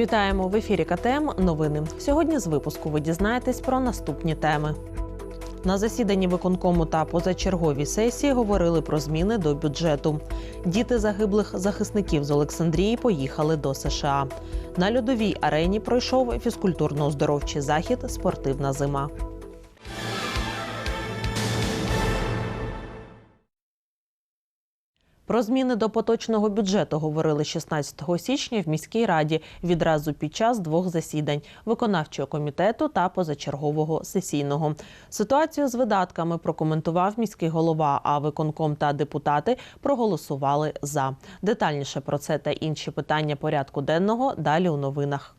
Вітаємо в ефірі КТМ. Новини. Сьогодні з випуску ви дізнаєтесь про наступні теми. На засіданні виконкому та позачерговій сесії говорили про зміни до бюджету. Діти загиблих захисників з Олександрії поїхали до США. На льодовій арені пройшов фізкультурно-оздоровчий захід Спортивна зима. Про зміни до поточного бюджету говорили 16 січня в міській раді відразу під час двох засідань виконавчого комітету та позачергового сесійного. Ситуацію з видатками прокоментував міський голова. А виконком та депутати проголосували за. Детальніше про це та інші питання порядку денного далі у новинах.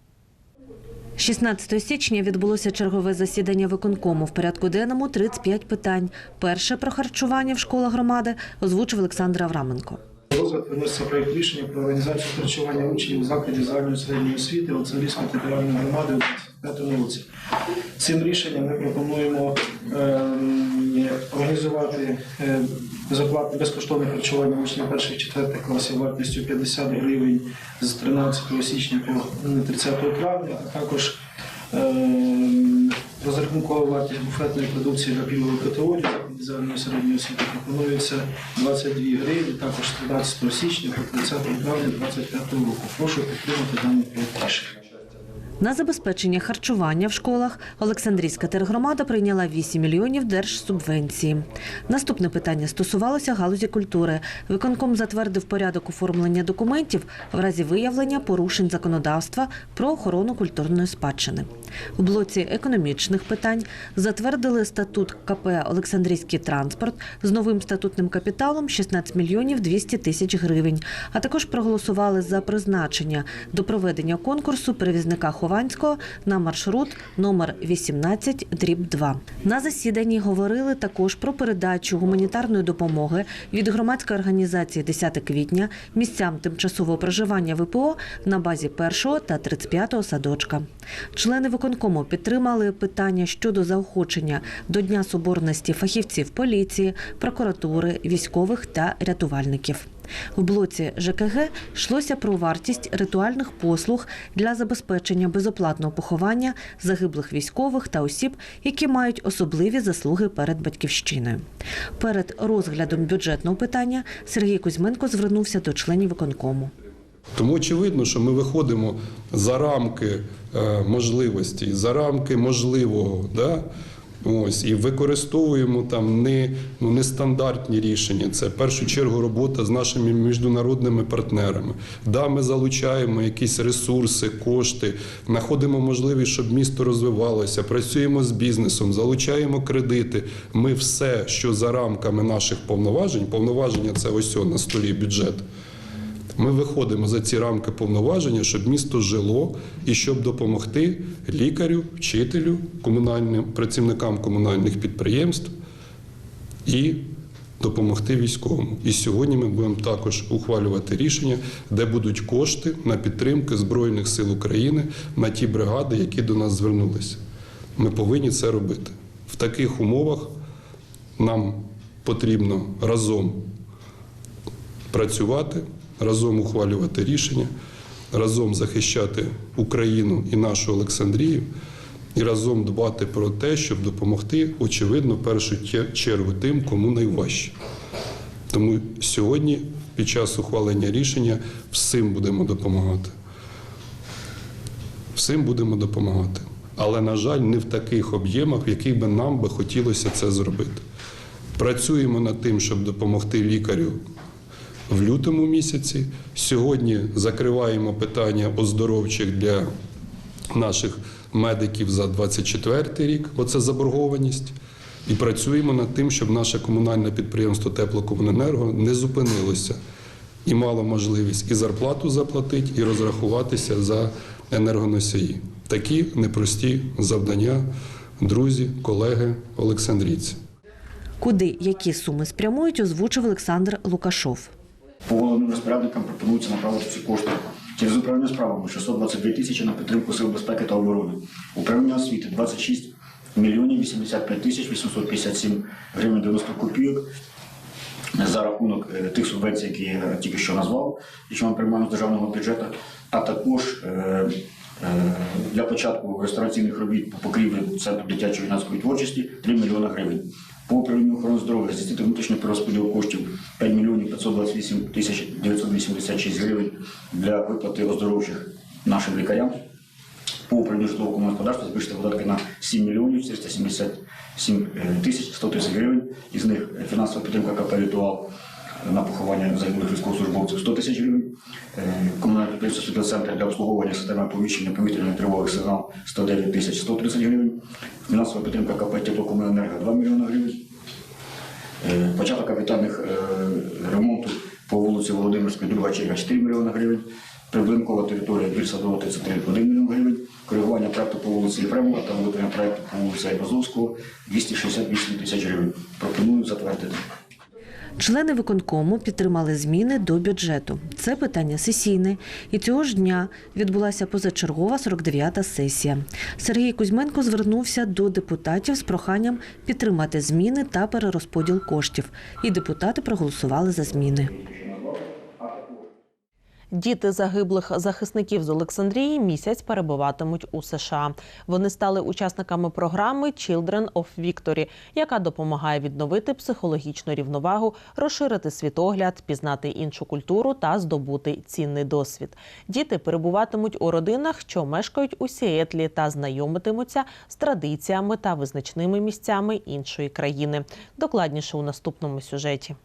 16 січня відбулося чергове засідання виконкому. В порядку денному 35 питань. Перше про харчування в школах громади озвучив Олександр Авраменко. Розгляд виноситься проєкт рішення про організацію харчування учнів у закладі загальної середньої освіти Олександрійської територіальної громади у 25 році. Цим рішенням ми пропонуємо ем, організувати е, безоплатне безкоштовне харчування учнів перших четвертих класів вартістю 50 гривень з 13 січня по 30 травня, а також ем, розрахункова вартість буфетної продукції для категорії закладів загальної середньої освіти пропонується 22 гривні, також з 13 січня по 30 травня 2025 року. Прошу підтримати даний проєкт рішення. На забезпечення харчування в школах Олександрійська тергромада прийняла 8 мільйонів держсубвенції. Наступне питання стосувалося галузі культури. Виконком затвердив порядок оформлення документів в разі виявлення порушень законодавства про охорону культурної спадщини. В блоці економічних питань затвердили статут КП Олександрійський транспорт з новим статутним капіталом 16 мільйонів 200 тисяч гривень, а також проголосували за призначення до проведення конкурсу перевізника Хованського на маршрут номер 18 дріб 2. На засіданні говорили також про передачу гуманітарної допомоги від громадської організації 10 квітня місцям тимчасового проживання ВПО на базі 1 та 35 садочка. Члени виконкому підтримали питання щодо заохочення до Дня Соборності фахівців поліції, прокуратури, військових та рятувальників. В блоці ЖКГ йшлося про вартість ритуальних послуг для забезпечення безоплатного поховання загиблих військових та осіб, які мають особливі заслуги перед батьківщиною. Перед розглядом бюджетного питання Сергій Кузьменко звернувся до членів виконкому. Тому очевидно, що ми виходимо за рамки можливості, за рамки можливого, да? Ось, і використовуємо там не, ну, нестандартні рішення. Це в першу чергу робота з нашими міжнародними партнерами. Да, ми залучаємо якісь ресурси, кошти, знаходимо можливість, щоб місто розвивалося, працюємо з бізнесом, залучаємо кредити. Ми все, що за рамками наших повноважень, повноваження це ось на столі бюджет. Ми виходимо за ці рамки повноваження, щоб місто жило і щоб допомогти лікарю, вчителю, комунальним працівникам комунальних підприємств і допомогти військовому. І сьогодні ми будемо також ухвалювати рішення, де будуть кошти на підтримку Збройних сил України на ті бригади, які до нас звернулися. Ми повинні це робити. В таких умовах нам потрібно разом працювати, разом ухвалювати рішення, разом захищати Україну і нашу Олександрію, і разом дбати про те, щоб допомогти, очевидно, в першу чергу тим, кому найважче. Тому сьогодні, під час ухвалення рішення, всім будемо допомагати. Всім будемо допомагати. Але, на жаль, не в таких об'ємах, в яких би нам би хотілося це зробити. Працюємо над тим, щоб допомогти лікарю в лютому місяці. Сьогодні закриваємо питання оздоровчих для наших медиків за 24 рік. Оце заборгованість. І працюємо над тим, щоб наше комунальне підприємство Теплокомуненерго не зупинилося і мало можливість і зарплату заплатити, і розрахуватися за енергоносії. Такі непрості завдання, друзі, колеги, олександрійці. Куди які суми спрямують, озвучив Олександр Лукашов. По головним розпорядникам пропонується направити ці кошти через управління справами 622 тисячі на підтримку сил безпеки та оборони. Управління освіти 26 мільйонів 85 тисяч 857 гривень 90 копійок. За рахунок е, тих субвенцій, які я тільки що назвав, які ми приймаємо з державного бюджету, а також е, е, для початку реставраційних робіт по покрівлі центру дитячої юнацької творчості 3 мільйони гривень. По управлінню охорони здоров'я здійснити внутрішній перерозподіл коштів 5 мільйонів 528 тисяч 986 гривень для виплати оздоровчих нашим лікарям. По управлінню житлового господарства збільшити видатки на 7 мільйонів 477 тисяч 130 гривень. Із них фінансова підтримка КП «Ритуал» на поховання загиблих військовослужбовців 100 тисяч гривень. Е, Комунальне підприємство «Світлоцентр» для обслуговування системи оповіщення повітряної тривоги сигнал 109 тисяч 130 гривень. Фінансова підтримка КП «Теплокомуненерго» 2 мільйони гривень. Е, Початок капітальних е, ремонту по вулиці Володимирській, друга черга 4 мільйони гривень. Прибудинкова територія Біль Садова 33 1 мільйон гривень. Коригування проекту по вулиці Єфремова та виконання проекту по вулиці Айвазовського 268 тисяч гривень. Пропоную затвердити. Члени виконкому підтримали зміни до бюджету. Це питання сесійне. І цього ж дня відбулася позачергова 49-та сесія. Сергій Кузьменко звернувся до депутатів з проханням підтримати зміни та перерозподіл коштів. І депутати проголосували за зміни. Діти загиблих захисників з Олександрії місяць перебуватимуть у США. Вони стали учасниками програми Children of Victory, яка допомагає відновити психологічну рівновагу, розширити світогляд, пізнати іншу культуру та здобути цінний досвід. Діти перебуватимуть у родинах, що мешкають у Сіетлі, та знайомитимуться з традиціями та визначними місцями іншої країни. Докладніше у наступному сюжеті.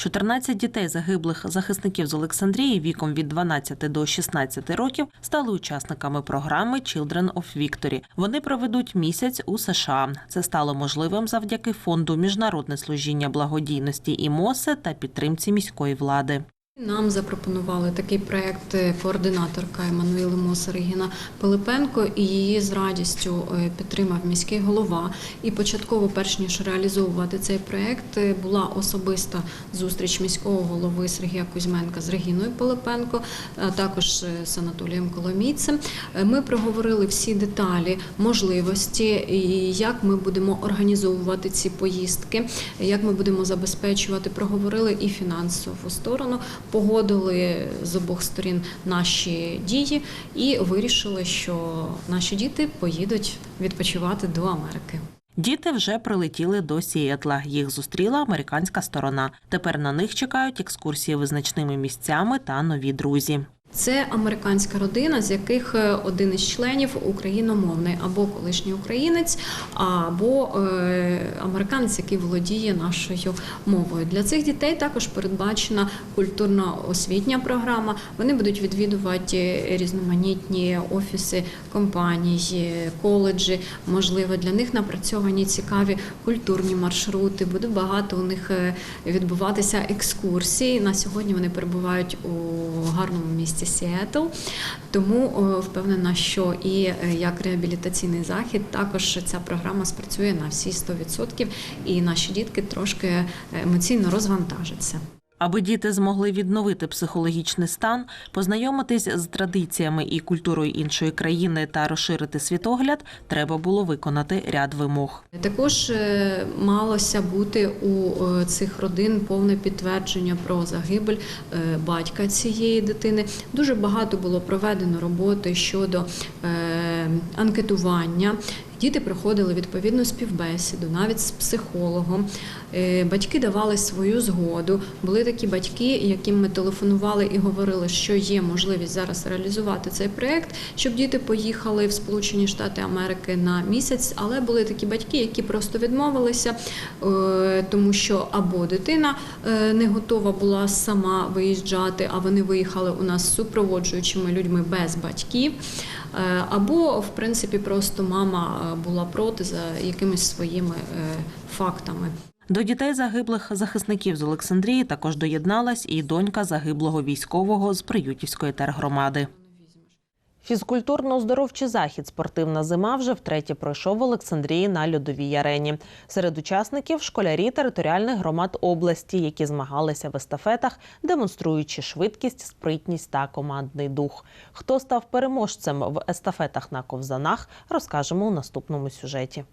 14 дітей загиблих захисників з Олександрії віком від 12 до 16 років стали учасниками програми Children of Victory. Вони проведуть місяць у США. Це стало можливим завдяки фонду Міжнародне служіння благодійності і МОСЕ та підтримці міської влади. Нам запропонували такий проект е, координаторка Еммануїли Моса Регіна Пилипенко, і її з радістю е, підтримав міський голова. І початково, перш ніж реалізовувати цей проект, е, була особиста зустріч міського голови Сергія Кузьменка з Регіною Пилипенко, а також з Анатолієм Коломійцем. Ми проговорили всі деталі, можливості, і як ми будемо організовувати ці поїздки, як ми будемо забезпечувати. Проговорили і фінансову сторону погодили з обох сторін наші дії і вирішили, що наші діти поїдуть відпочивати до Америки. Діти вже прилетіли до Сіетла. Їх зустріла американська сторона. Тепер на них чекають екскурсії визначними місцями та нові друзі. Це американська родина, з яких е, один із членів україномовний або колишній українець, або е, американець, який володіє нашою мовою. Для цих дітей також передбачена культурно-освітня програма. Вони будуть відвідувати різноманітні офіси компаній, коледжі. Можливо, для них напрацьовані цікаві культурні маршрути. Буде багато у них е, відбуватися екскурсій. На сьогодні вони перебувають у гарному місті Сіетл. Тому впевнена, що і е, як реабілітаційний захід також ця програма спрацює на всі 100%, і наші дітки трошки е, емоційно розвантажаться. Аби діти змогли відновити психологічний стан, познайомитись з традиціями і культурою іншої країни та розширити світогляд, треба було виконати ряд вимог. Також е, малося бути у е, цих родин повне підтвердження про загибель е, батька цієї дитини. Дуже багато було проведено роботи щодо анкетування. Діти проходили відповідну співбесіду, навіть з психологом. Е, Батьки давали свою згоду. Були такі батьки, яким ми телефонували і говорили, що є можливість зараз реалізувати цей проект, щоб діти поїхали в Сполучені Штати Америки на місяць. Але були такі батьки, які просто відмовилися, е, тому що або дитина е, не готова була сама виїжджати, а вони виїхали у нас з супроводжуючими людьми без батьків. Е, Або, в принципі, просто мама е, була проти за якимись своїми е, фактами. До дітей загиблих захисників з Олександрії також доєдналась і донька загиблого військового з Приютівської тергромади. Фізкультурно-оздоровчий захід Спортивна зима вже втретє пройшов в Олександрії на льодовій арені. Серед учасників школярі територіальних громад області, які змагалися в естафетах, демонструючи швидкість, спритність та командний дух. Хто став переможцем в естафетах на ковзанах, розкажемо у наступному сюжеті.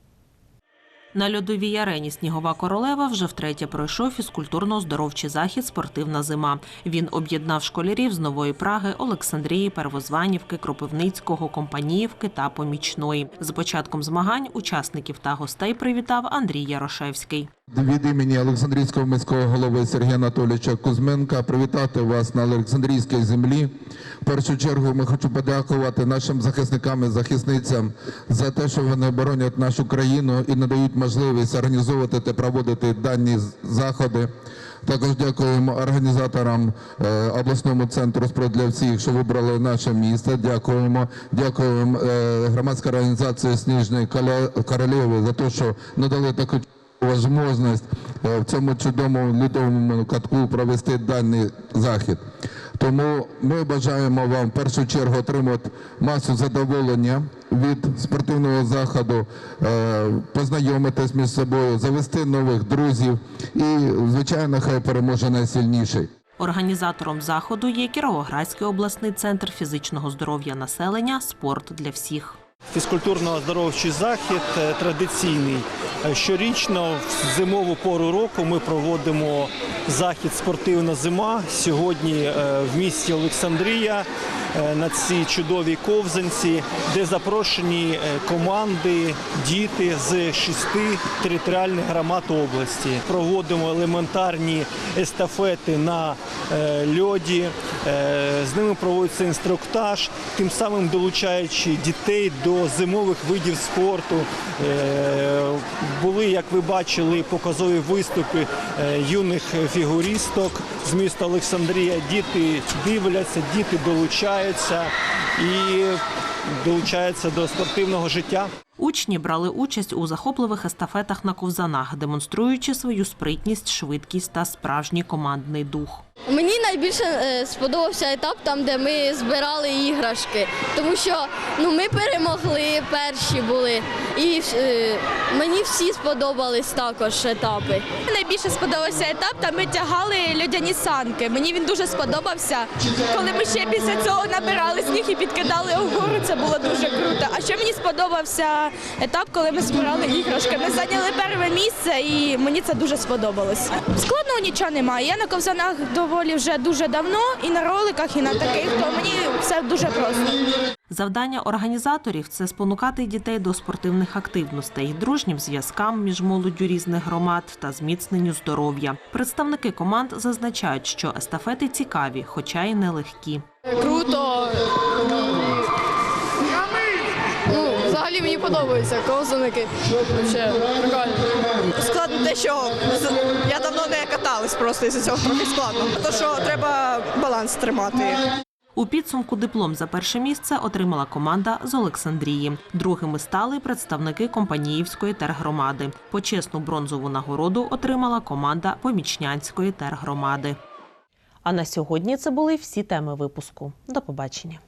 На льодовій арені Снігова королева вже втретє пройшов фізкультурно-оздоровчий захід Спортивна зима. Він об'єднав школярів з Нової Праги, Олександрії, Первозванівки, Кропивницького, Компаніївки та Помічної. З початком змагань учасників та гостей привітав Андрій Ярошевський. Від імені Олександрійського міського голови Сергія Анатолійовича Кузьменка привітати вас на Олександрійській землі. В першу чергу ми хочу подякувати нашим захисникам і захисницям за те, що вони боронять нашу країну і надають можливість організовувати та проводити дані заходи. Також дякуємо організаторам е, обласному центру «Спорт для всіх, що вибрали наше місто. Дякуємо. Дякуємо е, громадській організації Сніжної королеви за те, що надали таку можливість е, в цьому чудовому льодовому катку провести даний захід. Тому ми бажаємо вам в першу чергу отримати масу задоволення від спортивного заходу, е, познайомитись між собою, завести нових друзів і, звичайно, хай переможе найсильніший. Організатором заходу є Кіровоградський обласний центр фізичного здоров'я населення Спорт для всіх. Фізкультурно-оздоровчий захід е, традиційний. Е, Щорічно в зимову пору року ми проводимо захід Спортивна зима. Сьогодні е, в місті Олександрія на цій чудовій ковзанці, де запрошені команди, діти з шести територіальних громад області. Проводимо елементарні естафети на льоді. З ними проводиться інструктаж, тим самим долучаючи дітей до зимових видів спорту. Е, Були, як ви бачили, показові виступи е, юних фігуристок з міста Олександрія. Діти дивляться, діти долучаються і долучаються до спортивного життя. Учні брали участь у захопливих естафетах на ковзанах, демонструючи свою спритність, швидкість та справжній командний дух. Мені найбільше е, сподобався етап там, де ми збирали іграшки, тому що ну ми перемогли, перші були, і е, мені всі сподобались також етапи. Найбільше сподобався етап, там ми тягали льодяні санки. Мені він дуже сподобався. Коли ми ще після цього набирали сніг і підкидали вгору, це було дуже круто. А ще мені сподобався етап, коли ми збирали іграшки. Ми зайняли перше місце і мені це дуже сподобалось. Складного нічого немає. Я на ковзанах доволі вже дуже давно, і на роликах, і на таких, то мені все дуже просто. Завдання організаторів це спонукати дітей до спортивних активностей, дружнім зв'язкам між молоддю різних громад та зміцненню здоров'я. Представники команд зазначають, що естафети цікаві, хоча й нелегкі. Круто. Ну, взагалі мені подобаються ковзаники. Складно те, що я давно не каталась, просто із цього трохи складно. То що треба баланс тримати. У підсумку диплом за перше місце отримала команда з Олександрії. Другими стали представники Компаніївської тергромади. Почесну бронзову нагороду отримала команда Помічнянської тергромади. А на сьогодні це були всі теми випуску. До побачення.